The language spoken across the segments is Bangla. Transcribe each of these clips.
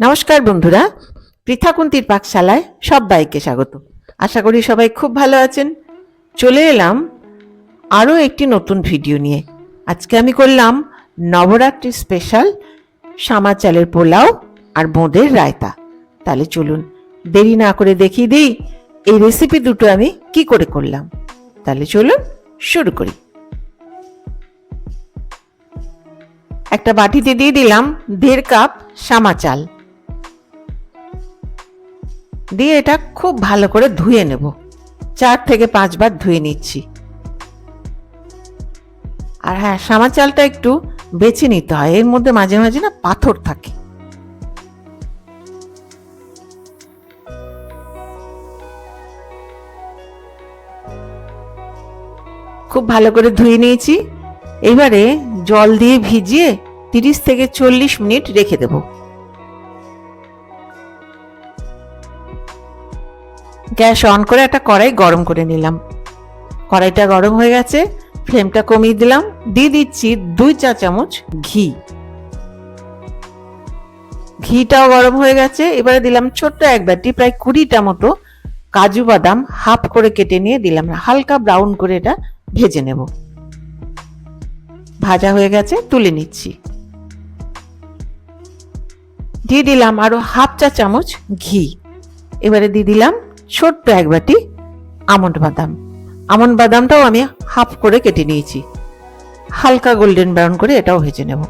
নমস্কার বন্ধুরা, পৃথাকুন্তির পাকশালায় সবাইকে স্বাগত। আশা করি সবাই খুব ভালো আছেন। চলে এলাম আরও একটি নতুন ভিডিও নিয়ে। আজকে আমি করলাম নবরাত্রি স্পেশাল সামা চালের পোলাও আর বোঁদের রায়তা। তাহলে চলুন, দেরি না করে দেখিয়ে দিই এই রেসিপি দুটো আমি কি করে করলাম। তাহলে চলুন শুরু করি। একটা বাটিতে দিয়ে দিলাম দেড় কাপ সামা চাল। দিয়ে এটা খুব ভালো করে ধুয়ে নেব। চার থেকে পাঁচবার ধুয়ে নিচ্ছি। আর হ্যাঁ সামা চালটা একটু বেছে নিতে হয়। এর মধ্যে মাঝে মাঝে না পাথর থাকে। খুব ভালো করে ধুয়ে নিয়েছি। এবারে জল দিয়ে ভিজিয়ে তিরিশ থেকে চল্লিশ মিনিট রেখে দেব। গ্যাস অন করে একটা কড়াই গরম করে নিলাম। কড়াইটা গরম হয়ে গেছে, ফ্লেমটা কমিয়ে দিলাম। দিয়ে দিচ্ছি দুই চা চামচ ঘি। ঘিটাও গরম হয়ে গেছে, এবারে দিলাম ছোট্ট এক বাটি প্রায় কুড়িটা মতো কাজু বাদাম হাফ করে কেটে নিয়ে দিলাম। হালকা ব্রাউন করে এটা ভেজে নেব। ভাজা হয়ে গেছে, তুলে নিচ্ছি। দিয়ে দিলাম আরও হাফ চা চামচ ঘি। এবারে দিয়ে দিলাম ছোট্ট এক বাটি আমন্ড বাদাম। আমন্ড বাদামটাও আমি হাফ করে কেটে নিয়েছি। হালকা গোল্ডেন ব্রাউন করে এটাও ভেজে নেব।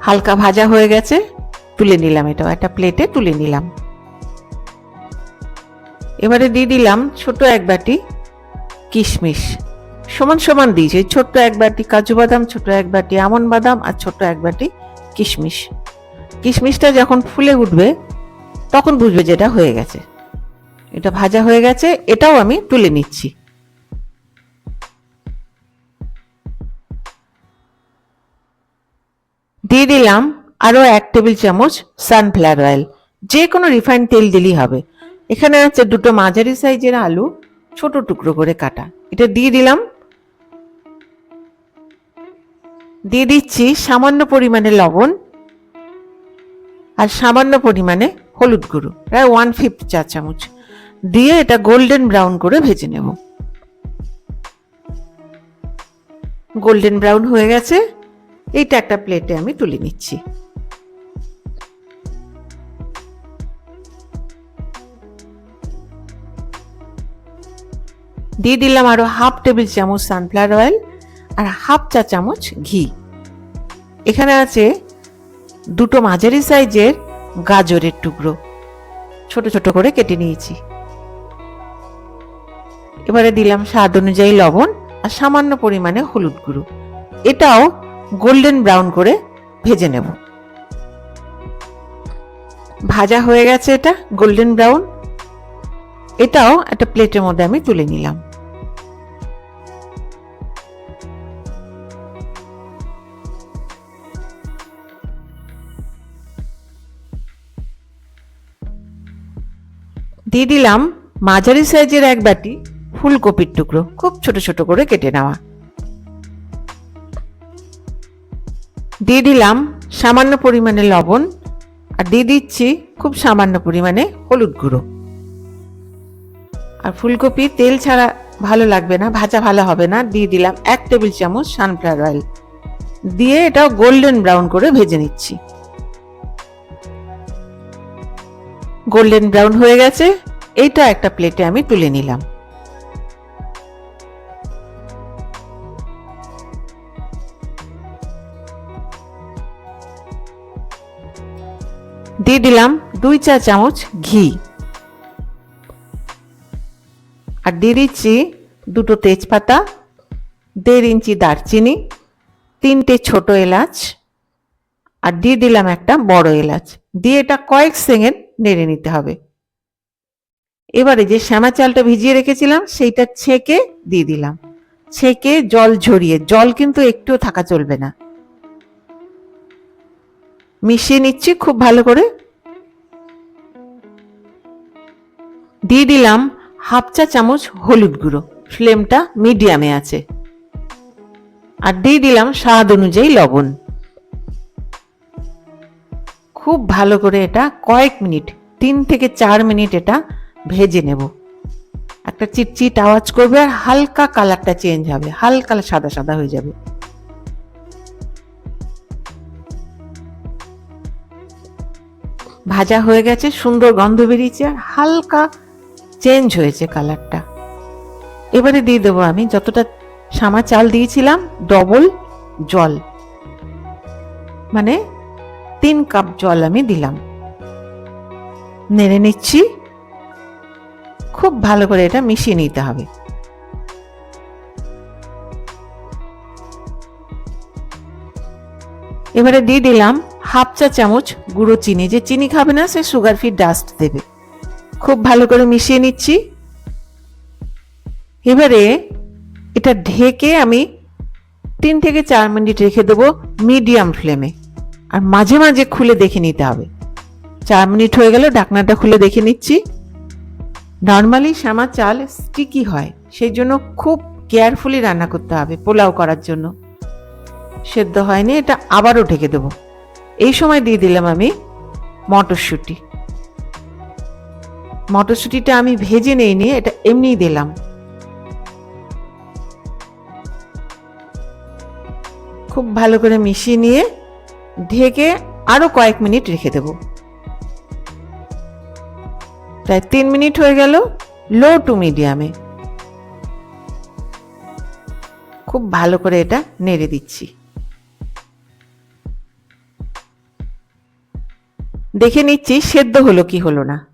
হালকা ভাজা হয়ে গেছে, তুলে নিলাম এটাও, একটা প্লেটে তুলে নিলাম। এবারে দিয়ে দিলাম ছোট এক বাটি কিশমিশ। সমান সমান দিয়েছি, ছোট্ট এক বাটি কাজু বাদাম ছোট এক বাটি আমন বাদাম আর ছোট এক বাটি কিশমিশ। কিশমিশটা যখন ফুলে উঠবে, তখন বুঝবে যেটা হয়ে গেছে। এটা ভাজা হয়ে গেছে, এটাও আমি তুলে নিচ্ছি। দিয়ে দিলাম আরও এক টেবিল চামচ সানফ্লাওয়ার অয়েল। যে কোনো রিফাইন্ড তেল দিলেই হবে। এখানে আছে দুটো মাঝারি সাইজের আলু, ছোট টুকরো করে কাটা। এটা দিয়ে দিলাম। দিয়ে দিচ্ছি সামান্য পরিমাণে লবণ। আর সামান্য পরিমাণে হলুদ গুঁড়ো, প্রায় ওয়ান ফিফথ চা চামচ। দিয়ে এটা গোল্ডেন ব্রাউন করে ভেজে নেব। গোল্ডেন ব্রাউন হয়ে গেছে। এইটা একটা প্লেটে আমি তুলে নিচ্ছি। দিয়ে দিলাম আরও হাফ টেবিল চামচ সানফ্লাওয়ার অয়েল আর হাফ চা চামচ ঘি। এখানে আছে দুটো মাঝারি সাইজের গাজরের টুকরো। ছোট ছোট করে কেটে নিয়েছি। এবারে দিলাম স্বাদ অনুযায়ী লবণ আর সামান্য পরিমাণে হলুদ গুঁড়ো। এটাও গোল্ডেন ব্রাউন করে ভেজে নেব। ভাজা হয়ে গেছে এটা, গোল্ডেন ব্রাউন। এটাও একটা প্লেটের মধ্যে আমি তুলে নিলাম। দিয়ে দিলাম মাঝারি সাইজের এক বাটি ফুলকপির টুকরো, খুব ছোট ছোট করে কেটে নেওয়া। দিয়ে দিলাম সামান্য পরিমাণে লবণ আর দিয়ে দিচ্ছি খুব সামান্য পরিমাণে হলুদ গুঁড়ো। আর ফুলকপি তেল ছাড়া ভালো লাগবে না, ভাজা ভালো হবে না, দিয়ে দিলাম এক টেবিল চামচ সানফ্লাওয়ার অয়েল দিয়ে এটাও গোল্ডেন ব্রাউন করে ভেজে নিচ্ছি। গোল্ডেন ব্রাউন হয়ে গেছে। এইটা একটা প্লেটে আমি তুলে নিলাম। দিয়ে দিলাম দুই চা চামচ ঘি। আর দিয়ে দিচ্ছি দুটো তেজপাতা, দেড় ইঞ্চি দারচিনি, তিনটে ছোট এলাচ, আর দিয়ে দিলাম একটা বড় এলাচ। দিয়ে এটা কয়েক সেকেন্ড নেড়ে নিতে হবে। এবারে যে শ্যামা চালটা ভিজিয়ে রেখেছিলাম, সেইটা ছেঁকে দিয়ে দিলাম। ছেঁকে জল ঝরিয়ে, জল কিন্তু একটুও থাকা চলবে না। মিশিয়ে নিচ্ছি খুব ভালো করে। দিয়ে দিলাম হাফ চা চামচ হলুদ গুঁড়ো। ফ্লেমটা মিডিয়ামে আছে। আর দিয়ে দিলাম স্বাদ অনুযায়ী লবণ। খুব ভালো করে এটা কয়েক মিনিট, তিন থেকে চার মিনিট এটা ভেজে নেব। একটা চিটচিট আওয়াজ করবে আর হালকা কালারটা চেঞ্জ হবে, হালকা সাদা সাদা হয়ে যাবে। ভাজা হয়ে গেছে, সুন্দর গন্ধ বেরিয়েছে আর হালকা চেঞ্জ হয়েছে কালারটা। এবারে দিয়ে দেবো আমি যতটা সামা চাল দিয়েছিলাম, ডবল জল। মানে তিন কাপ জল আমি দিলাম। নেড়ে নিচ্ছি। খুব ভালো করে এটা মিশিয়ে নিতে হবে। এবারে দিয়ে দিলাম হাফ চা চামচ গুঁড়ো চিনি। যে চিনি খাবে না, সে সুগার ফ্রি ডাস্ট দেবে। খুব ভালো করে মিশিয়ে নিচ্ছি। এবারে এটা ঢেকে আমি তিন থেকে চার মিনিট রেখে দেবো মিডিয়াম ফ্লেমে। আর মাঝে মাঝে খুলে দেখে নিতে হবে। চার মিনিট হয়ে গেল ঢাকনাটা খুলে দেখে নিচ্ছি। নর্মালি শ্যামা চাল স্টিকি হয়, সেই জন্য খুব কেয়ারফুলি রান্না করতে হবে পোলাও করার জন্য। সেদ্ধ হয়নি, এটা আবারও ঢেকে দেবো। এই সময় দিয়ে দিলাম আমি মটরশুঁটি। মটরশুঁটিটা আমি ভেজে নেই নিয়ে এটা এমনিই দিলাম। খুব ভালো করে মিশিয়ে নিয়ে ঢেকে আরও কয়েক মিনিট রেখে দেব। প্রায় তিন মিনিট হয়ে গেল লো টু মিডিয়ামে। খুব ভালো করে এটা নেড়ে দিচ্ছি। দেখে নিচ্ছি সেদ্ধ হলো কি হলো না।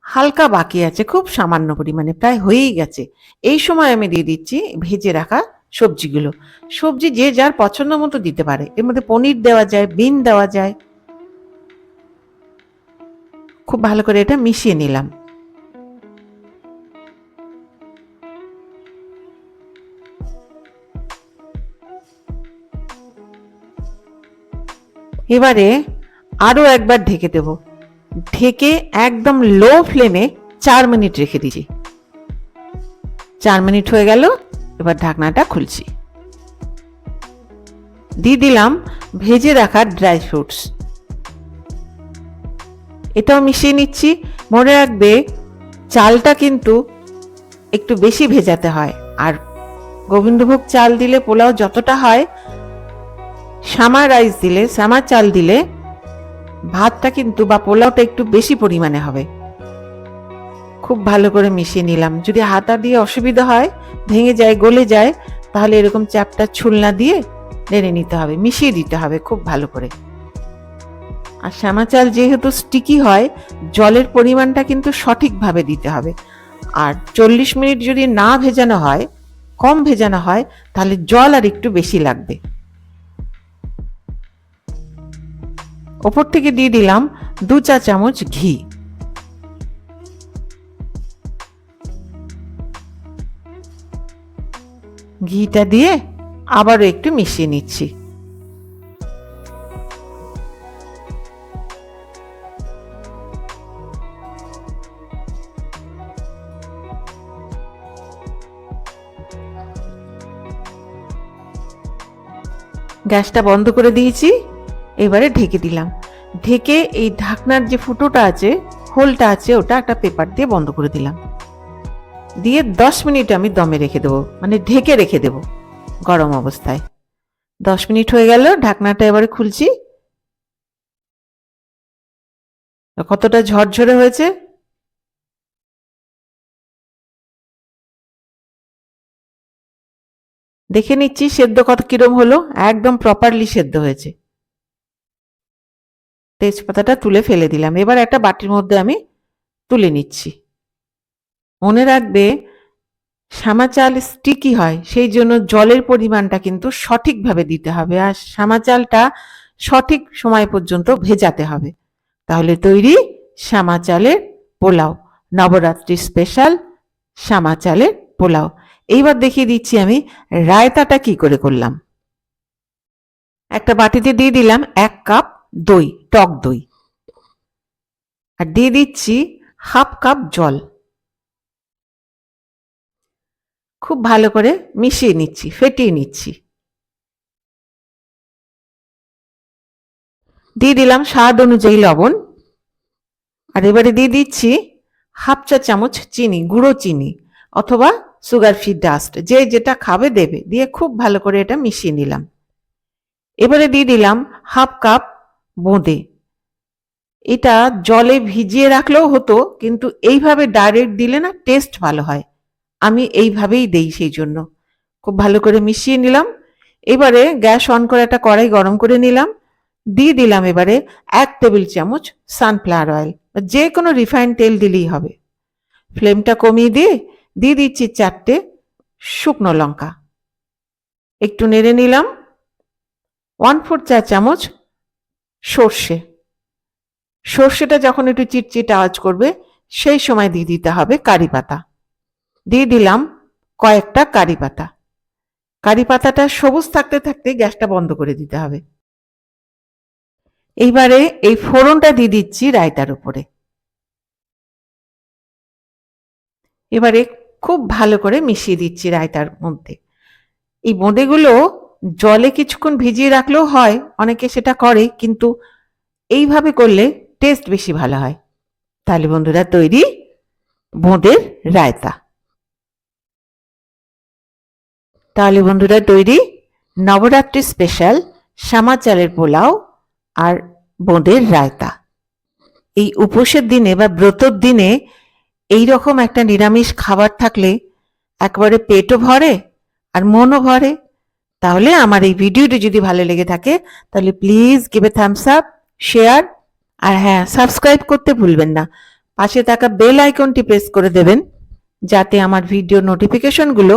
হালকা বাকি আছে, খুব সামান্য পরিমাণে, প্রায় হয়েই গেছে। এই সময় আমি দিয়ে দিচ্ছি ভেজে রাখা সবজিগুলো। সবজি যে যার পছন্দ মতো দিতে পারে। এর মধ্যে পনির দেওয়া যায়, বিন দেওয়া যায়। খুব ভালো করে এটা মিশিয়ে নিলাম। এবারে আরও একবার ঢেকে দেব। ঢেকে একদম লো ফ্লেমে চার মিনিট রেখে দিয়েছি চার মিনিট হয়ে গেল। এবার ঢাকনাটা খুলছি। দিয়ে দিলাম ভেজে রাখা ড্রাই ফ্রুটস এটাও মিশিয়ে নিচ্ছি। মনে রাখবে চালটা কিন্তু একটু বেশি ভেজাতে হয়। আর গোবিন্দভোগ চাল দিলে, পোলাও যতটা হয় সামা রাইস দিলে সামা চাল দিলে ভাতটা কিন্তু বা পোলাওটা একটু বেশি পরিমাণে হবে। খুব ভালো করে মিশিয়ে নিলাম। যদি হাতা দিয়ে অসুবিধা হয়, ভেঙে যায়, গলে যায়, তাহলে এরকম চ্যাপটা ছুলনা দিয়ে নেড়ে নিতে হবে, মিশিয়ে দিতে হবে খুব ভালো করে। আর শ্যামা চাল যেহেতু স্টিকি হয়, জলের পরিমাণটা কিন্তু সঠিকভাবে দিতে হবে। আর চল্লিশ মিনিট যদি না ভেজানো হয়, কম ভেজানো হয়, তাহলে জল আর একটু বেশি লাগবে। ওপর থেকে দিয়ে দিলাম দু চা চামচ ঘি। ঘিটা দিয়ে আবারও একটু মিশিয়ে নিচ্ছি। গ্যাসটা বন্ধ করে দিয়েছি, এবারে ঢেকে দিলাম। ঢেকে এই ঢাকনার যে ফুটোটা আছে, হোলটা আছে, ওটা একটা পেপার দিয়ে বন্ধ করে দিলাম। দিয়ে দশ মিনিট আমি দমে রেখে দেবো মানে ঢেকে রেখে দেবো গরম অবস্থায়। দশ মিনিট হয়ে গেল, ঢাকনাটা এবারে খুলছি। কতটা ঝরঝরে হয়েছে? দেখে নিচ্ছি সেদ্ধ কত কিরম হলো, একদম প্রপারলি সেদ্ধ হয়েছে। তেজপাতাটা তুলে ফেলে দিলাম। এবার একটা বাটির মধ্যে আমি তুলে নিচ্ছি। মনে রাখবে সামা চাল স্টিকি হয়, সেই জন্য জলের পরিমাণটা কিন্তু সঠিকভাবে দিতে হবে আর সামা চালটা সঠিক সময় পর্যন্ত ভেজাতে হবে। তাহলে তৈরি সামা চালের পোলাও। নবরাত্রি স্পেশাল সামা চালের পোলাও। এইবার দেখিয়ে দিচ্ছি আমি রায়তাটা কি করে করলাম। একটা বাটিতে দিয়ে দিলাম এক কাপ দই, টক দই। আর দিয়ে দিচ্ছি হাফ কাপ জল। খুব ভালো করে মিশিয়ে নিচ্ছি, ফেটিয়ে নিচ্ছি। দিয়ে দিলাম স্বাদ অনুযায়ী লবণ। আর এবারে দিয়ে দিচ্ছি হাফ চা চামচ চিনি, গুঁড়ো চিনি অথবা সুগার ফ্রি ডাস্ট যে যেটা খাবে দেবে। দিয়ে খুব ভালো করে এটা মিশিয়ে নিলাম। এবারে দিয়ে দিলাম হাফ কাপ বোঁদে। এটা জলে ভিজিয়ে রাখলেও হতো, কিন্তু এইভাবে ডাইরেক্ট দিলে না টেস্ট ভালো হয়। আমি এইভাবেই দেই সেই জন্য। খুব ভালো করে মিশিয়ে নিলাম। এবারে গ্যাস অন করে একটা কড়াই গরম করে নিলাম। দিয়ে দিলাম এবারে এক টেবিল চামচ সানফ্লাওয়ার অয়েল যে কোনো রিফাইন্ড তেল দিলেই হবে। ফ্লেমটা কমিয়ে দিয়ে দিয়ে দিচ্ছি চারটে শুকনো লঙ্কা। একটু নেড়ে নিলাম। ওয়ান ফোর চা চামচ সর্ষে। সর্ষেটা যখন একটু চিটচিট আওয়াজ করবে, সেই সময় দিয়ে দিতে হবে কারি পাতা। দিয়ে দিলাম কয়েকটা কারি পাতা। কারি পাতাটা সবুজ থাকতে থাকতে গ্যাসটা বন্ধ করে দিতে হবে। এইবারে এই ফোড়নটা দিয়ে দিচ্ছি রায়তার উপরে। এবারে খুব ভালো করে মিশিয়ে দিচ্ছি রায়তার মধ্যে। এই বোঁদেগুলো জলে কিছুক্ষণ ভিজিয়ে রাখলেও হয়, অনেকে সেটা করে, কিন্তু এইভাবে করলে টেস্ট বেশি ভালো হয়। তাহলে বন্ধুরা তৈরি বোঁদের রায়তা। তাহলে বন্ধুরা তৈরি নবরাত্রি স্পেশাল শ্যামা চালের পোলাও আর বোঁদের রায়তা। এই উপোসের দিনে বা ব্রতর দিনে এই রকম একটা নিরামিষ খাবার থাকলে একবারে পেটও ভরে আর মনও ভরে। তাহলে আমার এই ভিডিওটি যদি ভালো লেগে থাকে, তাহলে please give thumbs up share আর হ্যাঁ সাবস্ক্রাইব করতে ভুলবেন না। পাশে থাকা বেল আইকনটি প্রেস করে দেবেন, যাতে আমার ভিডিও নোটিফিকেশনগুলো